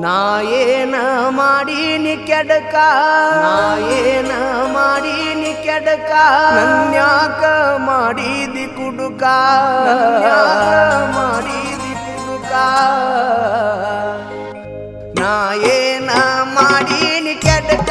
ನಾ ಮಾಡಿ ಮಾಡೀನಿ ಕೆಡಕ. ನಾಯೇನ ಮಾಡಿ ಮಾಡೀನಿ ಕೆಡಕ. ನನ್ಯಾಕ ಮಾಡಿದಿ ಕುಡುಕ. ಮಾಡಿ ಮಾಡಿದಿ ಕುಡುಕ. ನಾಯೇನ ಮಾಡಿ ಮಾಡೀನಿ ಕೆಡಕ.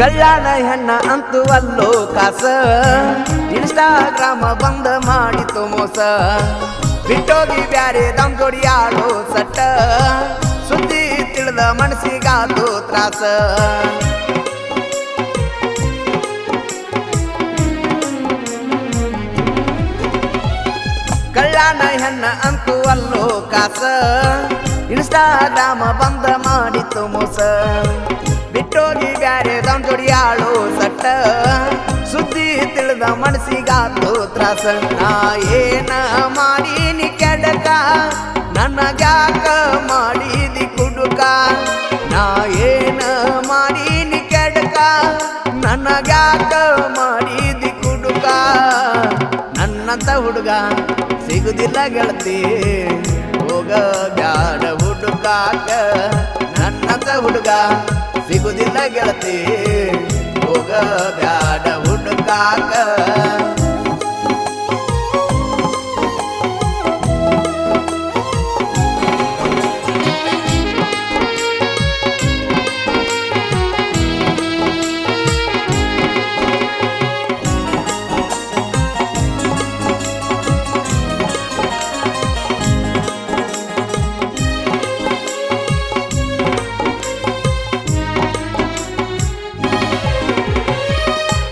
ಕಳ್ಳಾನ ಹೆಣ್ಣ ಅಂತೂ ಕಾಸ. ಇನ್ಸ್ಟಾಗ್ರಾಮ ಬಂದ ಮಾಡಿತು ಮೋಸ. ಬಿಟ್ಟೋಗಿ ಬ್ಯಾರೆ ದಮ್ ಆಡೋ ಸಟ್ಟ. ಸುದ್ದಿ ತಿಳಿದ ಮನಸ್ಸಿಗಾದು ತ್ರಾಸ. ಕಲ್ಯಾಣ ಹೆಣ್ಣ ಅಂತೂ ಅಲ್ಲೋ ಕಾಸ. ಇನ್ಸ್ಟಾಗ್ರಾಮ ಬಂದ ಮಾಡಿತು ಮೋಸ. ಬಿಟ್ಟೋಗಿ ಬ್ಯಾರೆ ದಮ್ ಜೋಡಿಯಾಳು ಸಟ್ಟ. ಸುದ್ದಿ ತಿಳಿದ ಮನಸ್ಸಿಗಾತು ತ್ರಾಸ. ನಾ ಏನ ಮಾಡೀನಿ ಕೆಡಕ? ನನಗ್ಯಾಕ ಮಾಡಿದಿ ಕುಡುಕ? ನಾ ಏನ ಮಾಡೀನಿ ಕೆಡಕ? ನನಗ್ಯಾಕ ಮಾಡಿದಿ ಕುಡುಕ? ನನ್ನಂತ ಹುಡುಗ ಸಿಗುದಿಲ್ಲ ಗೆಳತಿ. ಹೋಗ ಬ್ಯಾಡ ಹುಡುಕಾಕ. ನನ್ನಂತ ಹುಡುಗ ಸಿಗುದಿಲ್ಲ ಗೆಳತಿ. ಹೋಗ ಬ್ಯಾಡ ಹುಡುಕಾಕ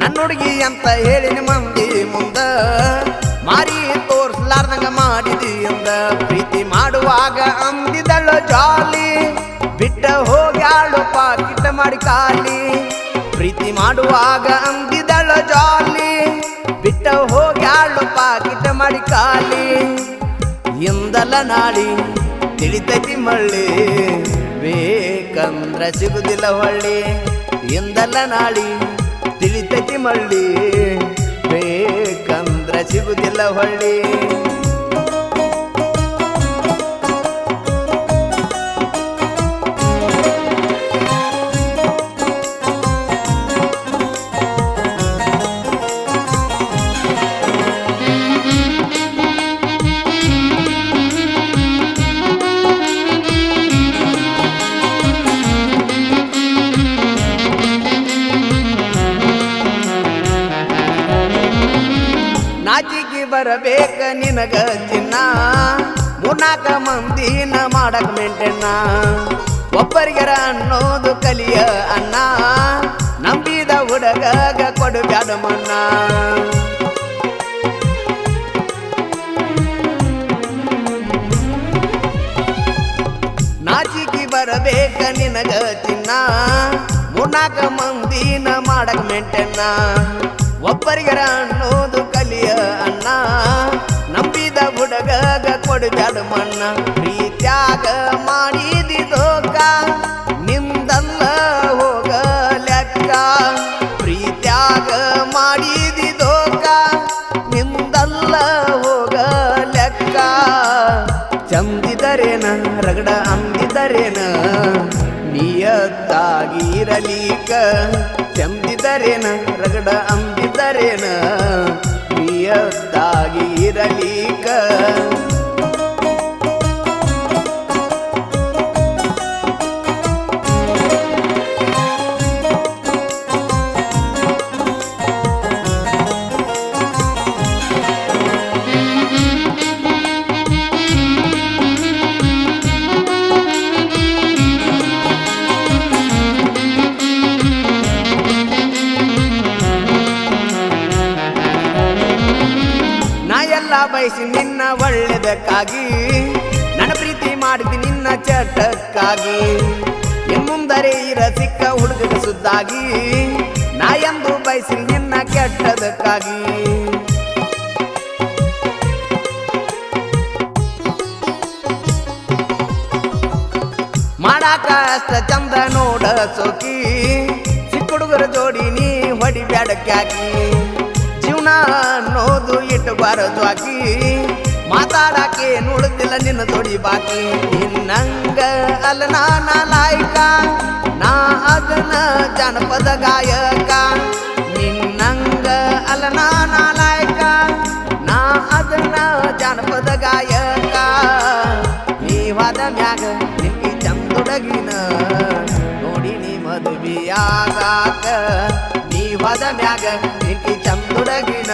ನನ್ನ ಹುಡುಗಿ ಅಂತ ಹೇಳಿನ ಮಂದಿ ಮುಂದ. ಮಾರಿ ತೋರಿಸ್ಲಾರ್ದಂಗ ಮಾಡಿದಿ ಅಂದ. ಪ್ರೀತಿ ಮಾಡುವಾಗ ಅಂದಿದಳು ಜಾಲಿ. ಬಿಟ್ಟ ಹೋಗ್ಯಾಳು ಪಾಕಿಟ ಮಾಡಿ ಕಾಲಿ. ಪ್ರೀತಿ ಮಾಡುವಾಗ ಅಂದಿದಳು ಜಾಲಿ. ಬಿಟ್ಟ ಹೋಗ್ಯಾಳು ಪಾಕಿಟ ಮಾಡಿ ಕಾಲಿ. ಎಂದಲ್ಲ ನಾಳಿ ತಿಳಿತೈತಿ ಮಳ್ಳಿ. ಬೇಕಂದ್ರ ಸಿಗುದಿಲ್ಲ ಹೊಳ್ಳಿ. ಎಂದಲ್ಲ ನಾಡಿ ತಿಳಿತೈತಿ ಮಳ್ಳಿ. ಬೇಕಂದ್ರ ಸಿಗುದಿಲ್ಲ ಹೊಳ್ಳಿ. ನಾಚಿಗೆ ಬರಬೇಕ ನಿನಗ ಚಿನ್ನ. ಮೂರ್ನಾಕ ಮಂದಿನ ಮಾಡಕ್ ಮೆಂಟೆನ್ನ. ಒಬ್ಬರಿಗರ ಅನ್ನೋದು ಕಲಿಯ ಅನ್ನ. ನಂಬಿದ ಹುಡುಗಗ ಕೊಡು ಬ್ಯಾಡ ಮಣ್ಣ ನಾಚಿಗೆ ಬರಬೇಕ ನಿನಗ ಚಿನ್ನ. ಮೂರ್ನಾಕ ಮಂದಿನ ಮಾಡಕ್ ಮೆಂಟೆನ್ನ. ಒಬ್ಬರಿಗರ ಅನ್ನೋದು ಕಲಿಯ ಅಣ್ಣ ನಂಬಿದ ಹುಡುಗಗ ಕೊಡಬ್ಯಾಡ ಮಣ್ಣ. ಪ್ರೀತ್ಯಾಗ ಮಾಡಿದಿ ದೋಕ ನಿಂದಲ್ಲ ಹೋಗ ಲೆಕ್ಕ. ಪ್ರೀತ್ಯಾಗ ಮಾಡಿದಿ ದೋಕ ನಿಂದಲ್ಲ ಹೋಗ ಲೆಕ್ಕ. ಚಂದಿದರೇನ ರಗಡ ಅಂದಿದರೇನ? ನಿಯತ್ತಾಗಿರಲೀಕ. ಚಂಬಿದರೇನ ರಗಡ ಅಂಬಿದರೇನ ನಿಯತ್ತಾಗಿರಲೀಕ. ಎಲ್ಲ ಬಯಸಿ ನಿನ್ನ ಒಳ್ಳೆದಕ್ಕಾಗಿ. ನನ್ನ ಪ್ರೀತಿ ಮಾಡಿದ ನಿನ್ನ ಚಟಕ್ಕಾಗಿ. ಇನ್ ಮುಂದರೆ ಇರ ಸಿಕ್ಕ ಹುಡುಗನ ಸುದ್ದಾಗಿ. ನಾ ಎಂದು ಬಯಸಿ ನಿನ್ನ ಕೆಟ್ಟದಕ್ಕಾಗಿ. ಮಾಡಾಕ ಅಷ್ಟ ಚಂದ ನೋಡ ಸೋಕಿ. ಚಿಕ್ಕ ಹುಡುಗರ ಜೋಡಿ ನೀ ಹೊಡಿಬ್ಯಾಡಕ್ಕಾಕಿ ಜೀವನ ಅನ್ನೋದು ಇಟ್ಟಬಾರದು ಆಕಿ. ಮಾತಾಡಕ್ಕೆ ನೋಡುದಿಲ್ಲ ನಿನ್ನ ತೊಡಿ ಬಾಕಿ. ನಿನ್ನಂಗ ಅಲ್ಲ ನಾನ ಲಾಯಕ ನಾ ಅದನ್ನ ಜನಪದ ಗಾಯಕ. ನಿನ್ನಂಗ ಅಲ್ಲ ನಾನ ಲಾಯಕ ನಾ ಅದನ್ನ ಜನಪದ ಗಾಯಕ. ನೀವಾದ ಮ್ಯಾಗ ನಿಮಗೆ ಚಂದೊಡಗಿನ, ನೋಡಿ ನೀ ಮದುವೆಯಾಗಾಕ. ನೀವಾದ ಮ್ಯಾಗ ನಿಕ್ಕಿ ಚಂದುಡಗಿನ